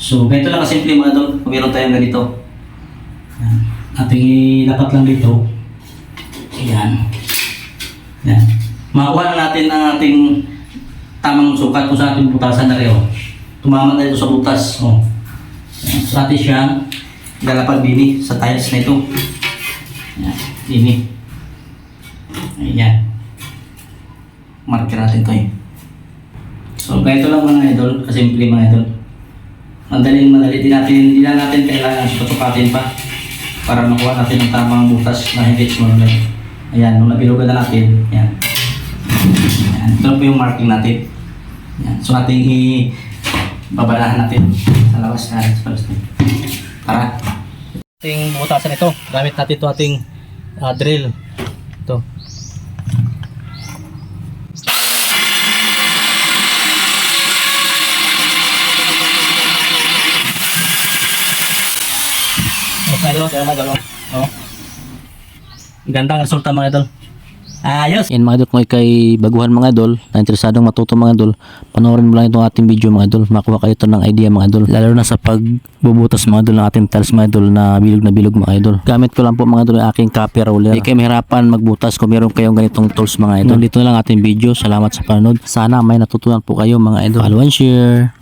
So, ganito lang kasimple mga idol. Kung meron tayong ganito. Yan. Ating ilapat lang dito. Ayan. Yan. Makuha na natin ang ating tamang sukat kung sa ating butasan na rin. Tumama na ito sa butas. Oh. Yan. So, atin siyang lalapag dini sa tiles na ito. Yan. Dini. Ayan. Marker natin ito eh. So, ganito lang mga idol. Kasimple mga idol. Madaling madali din natin, hindi na natin kailangan sukat-sukatin pa para makuha natin ang tamang butas na hindi sumunod. Ayan, nung nabilugan na natin, yan. Yan, ito po yung marking natin. Yan, so ating i babalahan natin sa labas na sa natin. Tara. Ating butasan ito, gamit natin ito ating ah, drill. Okay, idol, kaya mga idol. Oh. Gandang resulta mga idol. Ayos! Yan mga idol, kung ikay baguhan mga idol, na interesadong matuto mga idol, panoorin mo lang itong ating video mga idol, makuha kayo ito ng idea mga idol, lalo na sa pagbubutas mga idol ng ating tiles mga idol na bilog na bilog mga idol. Gamit ko lang po mga idol yung aking copy roller. Hindi kayo mahirapan magbutas kung meron kayong ganitong tools mga idol. Dito na lang ating video, salamat sa panonood. Sana may natutunan po kayo mga idol. Follow and share!